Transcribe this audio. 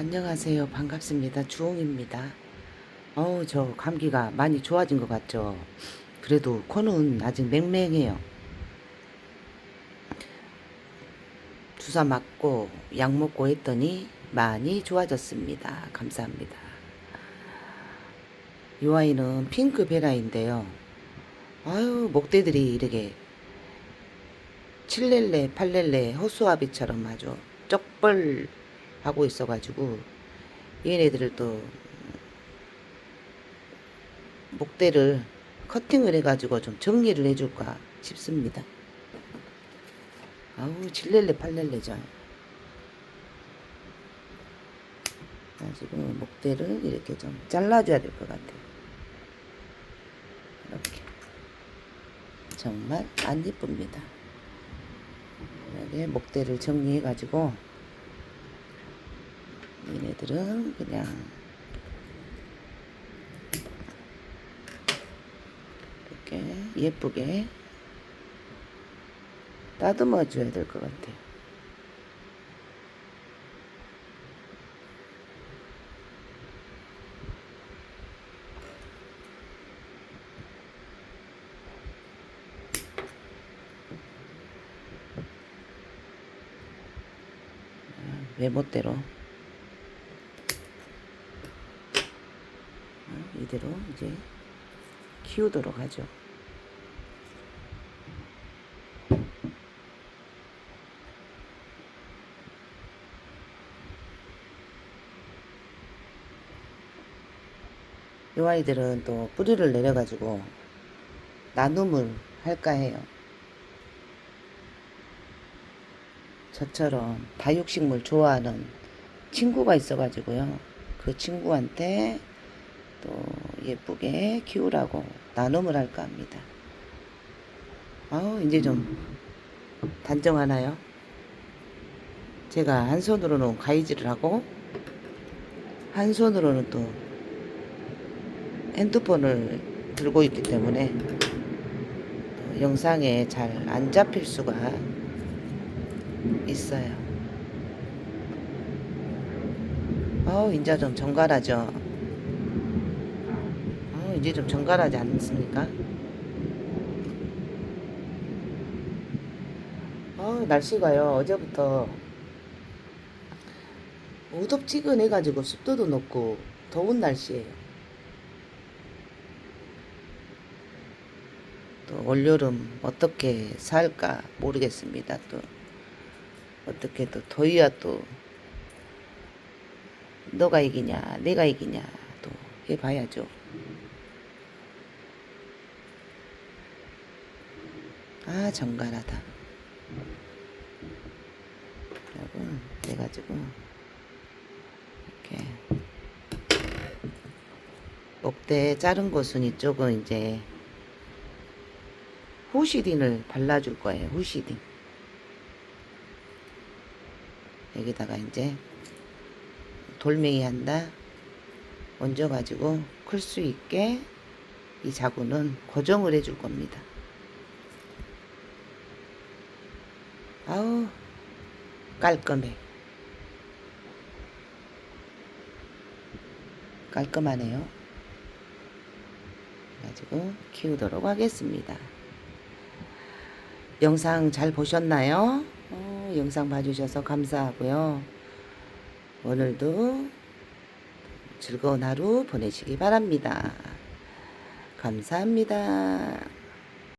안녕하세요. 반갑습니다. 주홍입니다. 어우, 저 감기가 많이 좋아진 것 같죠? 그래도 코는 아직 맹맹해요. 주사 맞고 약 먹고 했더니 많이 좋아졌습니다. 감사합니다. 이 아이는 핑크 베라인데요. 아유, 목대들이 이렇게 7렐레, 8렐레 호수아비처럼 아주 쪽벌 하고 있어가지고 얘네들을 또 목대를 커팅을 해가지고 좀 정리를 해줄까 싶습니다. 아우 7렐레 8렐레죠. 가지고 목대를 이렇게 좀 잘라줘야 될 것 같아요. 이렇게 정말 안 예쁩니다. 이렇게 목대를 정리해가지고 얘네들은 그냥 이렇게 예쁘게 따듬어 줘야 될 것 같아요. 외모대로 이대로 이제 키우도록 하죠. 이 아이들은 또 뿌리를 내려가지고 나눔을 할까 해요. 저처럼 다육식물 좋아하는 친구가 있어가지고요. 그 친구한테 또 예쁘게 키우라고 나눔을 할까 합니다. 아우, 이제 좀 단정하나요? 제가 한 손으로는 가위질을 하고, 한 손으로는 또 핸드폰을 들고 있기 때문에 또 영상에 잘 안 잡힐 수가 있어요. 아우, 이제 좀 정갈하죠? 이제 좀 정갈하지 않습니까? 아우, 날씨가요, 어제부터 우덥지근해가지고 습도도 높고 더운 날씨예요. 또 올여름 어떻게 살까 모르겠습니다. 또 어떻게 또 더위야 또 너가 이기냐 내가 이기냐 또 해봐야죠. 아 정갈하다. 그리고 해가지고 이렇게 목대 자른 곳은 이쪽은 이제 후시딘을 발라줄 거예요. 후시딘. 여기다가 이제 돌멩이 한다 얹어가지고 클 수 있게 이 자구는 고정을 해줄 겁니다. 아우 깔끔해. 깔끔하네요. 가지고 키우도록 하겠습니다. 영상 잘 보셨나요? 어, 영상 봐주셔서 감사하고요. 오늘도 즐거운 하루 보내시기 바랍니다. 감사합니다.